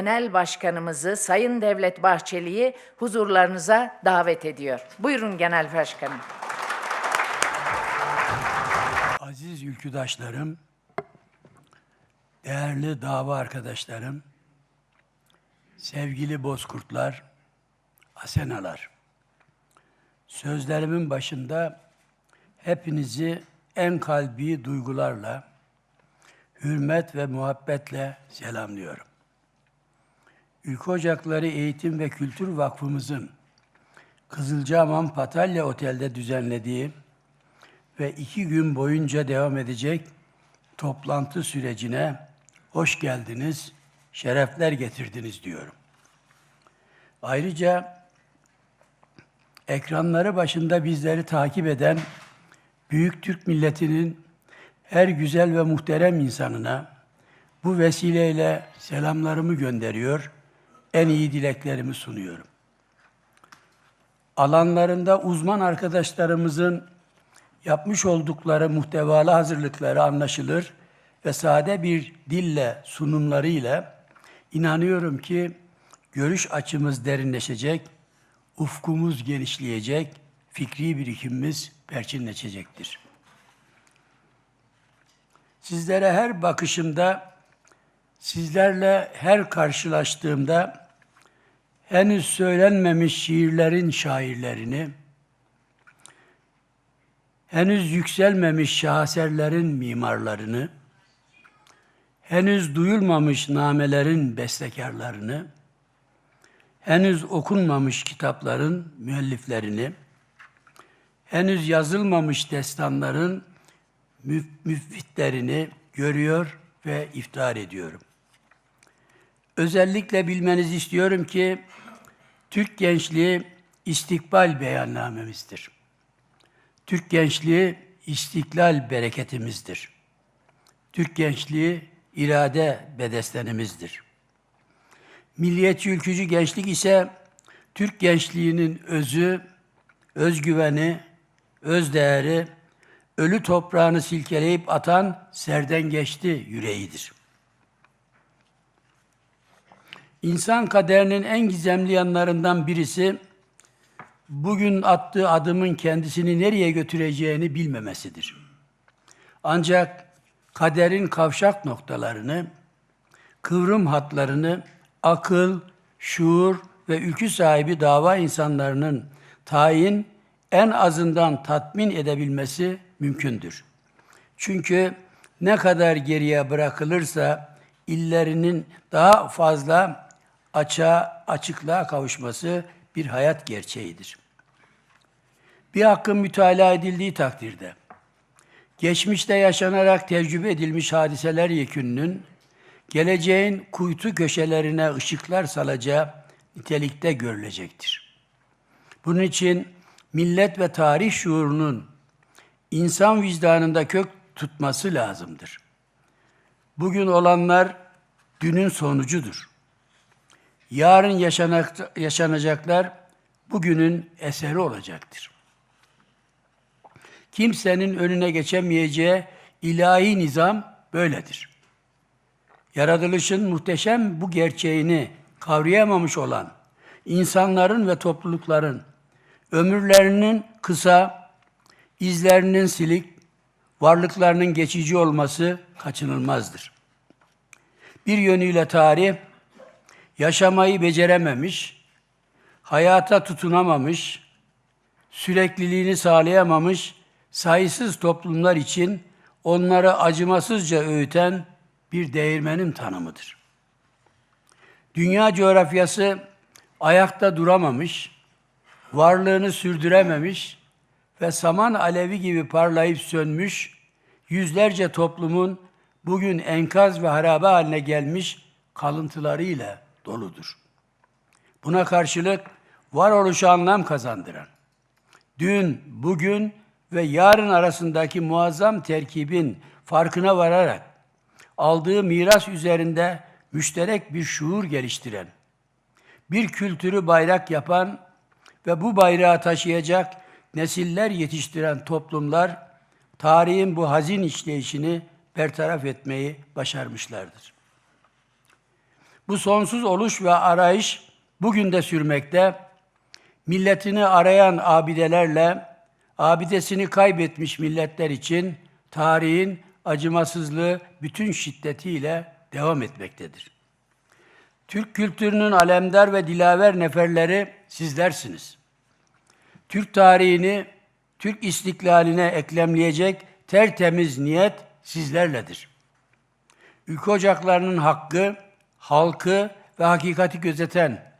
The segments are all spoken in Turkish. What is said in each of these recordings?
Genel Başkanımızı Sayın Devlet Bahçeli'yi huzurlarınıza davet ediyor. Buyurun Genel Başkanım. Aziz ülküdaşlarım, değerli dava arkadaşlarım, sevgili bozkurtlar, asenalar. Sözlerimin başında hepinizi en kalbi duygularla, hürmet ve muhabbetle selamlıyorum. Ülke Ocakları Eğitim ve Kültür Vakfımızın Kızılcahamam Patalya Otel'de düzenlediği ve iki gün boyunca devam edecek toplantı sürecine hoş geldiniz, şerefler getirdiniz diyorum. Ayrıca ekranları başında bizleri takip eden büyük Türk milletinin her güzel ve muhterem insanına bu vesileyle selamlarımı gönderiyor, en iyi dileklerimi sunuyorum. Alanlarında uzman arkadaşlarımızın yapmış oldukları muhtevalı hazırlıkları anlaşılır ve sade bir dille sunumlarıyla inanıyorum ki görüş açımız derinleşecek, ufkumuz genişleyecek, fikri birikimimiz perçinleşecektir. Sizlere her bakışımda, sizlerle her karşılaştığımda henüz söylenmemiş şiirlerin şairlerini, henüz yükselmemiş şaheserlerin mimarlarını, henüz duyulmamış namelerin bestekarlarını, henüz okunmamış kitapların müelliflerini, henüz yazılmamış destanların müf- müfitlerini görüyor ve iftihar ediyorum. Özellikle bilmenizi istiyorum ki Türk gençliği istikbal beyannamemizdir. Türk gençliği istiklal bereketimizdir. Türk gençliği irade bedestenimizdir. Milliyetçi ülkücü gençlik ise Türk gençliğinin özü, özgüveni, özdeğeri, ölü toprağını silkeleyip atan serden geçti yüreğidir. İnsan kaderinin en gizemli yanlarından birisi bugün attığı adımın kendisini nereye götüreceğini bilmemesidir. Ancak kaderin kavşak noktalarını, kıvrım hatlarını akıl, şuur ve ülkü sahibi dava insanlarının tayin en azından tatmin edebilmesi mümkündür. Çünkü ne kadar geriye bırakılırsa illerinin daha fazla açığa, açıklığa kavuşması bir hayat gerçeğidir. Bir hakkın mütalaa edildiği takdirde, geçmişte yaşanarak tecrübe edilmiş hadiseler yekününün, geleceğin kuytu köşelerine ışıklar salacağı nitelikte görülecektir. Bunun için millet ve tarih şuurunun insan vicdanında kök tutması lazımdır. Bugün olanlar dünün sonucudur. Yarın yaşanacaklar bugünün eseri olacaktır. Kimsenin önüne geçemeyeceği ilahi nizam böyledir. Yaratılışın muhteşem bu gerçeğini kavrayamamış olan insanların ve toplulukların ömürlerinin kısa, izlerinin silik, varlıklarının geçici olması kaçınılmazdır. Bir yönüyle tarih, yaşamayı becerememiş, hayata tutunamamış, sürekliliğini sağlayamamış sayısız toplumlar için onları acımasızca öğüten bir değirmenin tanımıdır. Dünya coğrafyası ayakta duramamış, varlığını sürdürememiş ve saman alevi gibi parlayıp sönmüş yüzlerce toplumun bugün enkaz ve harabe haline gelmiş kalıntılarıyla doludur. Buna karşılık varoluşa anlam kazandıran, dün, bugün ve yarın arasındaki muazzam terkibin farkına vararak aldığı miras üzerinde müşterek bir şuur geliştiren, bir kültürü bayrak yapan ve bu bayrağı taşıyacak nesiller yetiştiren toplumlar tarihin bu hazin işleyişini bertaraf etmeyi başarmışlardır. Bu sonsuz oluş ve arayış bugün de sürmekte. Milletini arayan abidelerle abidesini kaybetmiş milletler için tarihin acımasızlığı bütün şiddetiyle devam etmektedir. Türk kültürünün alemdar ve dilaver neferleri sizlersiniz. Türk tarihini Türk istiklaline eklemleyecek tertemiz niyet sizlerledir. Ülke ocaklarının hakkı, halkı ve hakikati gözeten,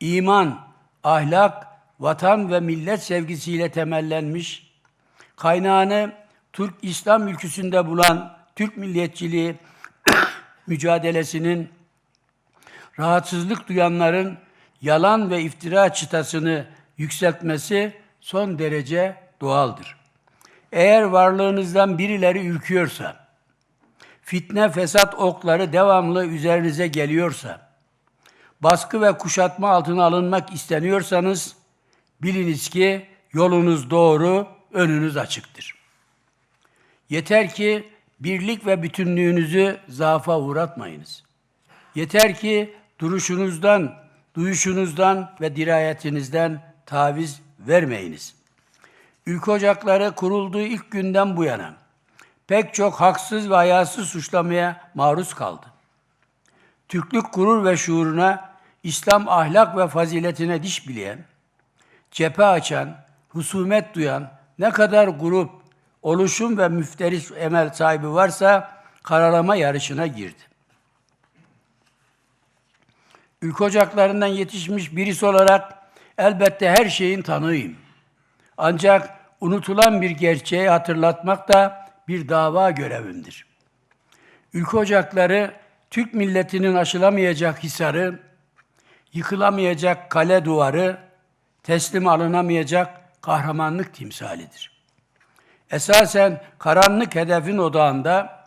iman, ahlak, vatan ve millet sevgisiyle temellenmiş, kaynağını Türk İslam ülküsünde bulan Türk milliyetçiliği mücadelesinin rahatsızlık duyanların yalan ve iftira çıtasını yükseltmesi son derece doğaldır. Eğer varlığınızdan birileri ürküyorsa, fitne fesat okları devamlı üzerinize geliyorsa, baskı ve kuşatma altına alınmak isteniyorsanız, biliniz ki yolunuz doğru, önünüz açıktır. Yeter ki birlik ve bütünlüğünüzü zaafa uğratmayınız. Yeter ki duruşunuzdan, duyuşunuzdan ve dirayetinizden taviz vermeyiniz. Ülke ocakları kurulduğu ilk günden bu yana pek çok haksız ve hayasız suçlamaya maruz kaldı. Türklük gurur ve şuuruna, İslam ahlak ve faziletine diş bileyen, cephe açan, husumet duyan ne kadar grup, oluşum ve müfteris emel sahibi varsa karalama yarışına girdi. Ülke ocaklarından yetişmiş birisi olarak elbette her şeyin tanığıyım. Ancak unutulan bir gerçeği hatırlatmak da bir dava görevimdir. Ülke ocakları Türk milletinin aşılamayacak hisarı, yıkılamayacak kale duvarı, teslim alınamayacak kahramanlık timsalidir. Esasen karanlık hedefin odağında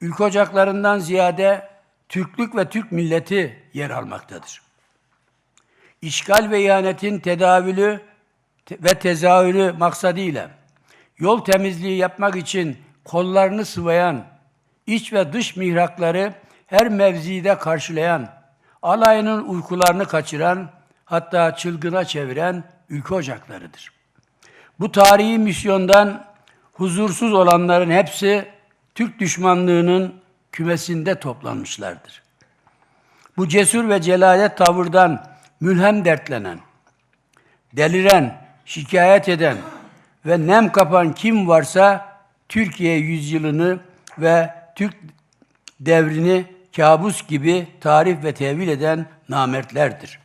ülke ocaklarından ziyade Türklük ve Türk milleti yer almaktadır. İşgal ve ihanetin tedavülü te- ve tezahürü maksadıyla yol temizliği yapmak için kollarını sıvayan, iç ve dış mihrakları her mevzide karşılayan, alayının uykularını kaçıran, hatta çılgına çeviren ülke ocaklarıdır. Bu tarihi misyondan huzursuz olanların hepsi Türk düşmanlığının kümesinde toplanmışlardır. Bu cesur ve celalet tavırdan mülhem dertlenen, deliren, şikayet eden ve nem kapan kim varsa Türkiye yüzyılını ve Türk devrini kabus gibi tarif ve tevil eden namertlerdir.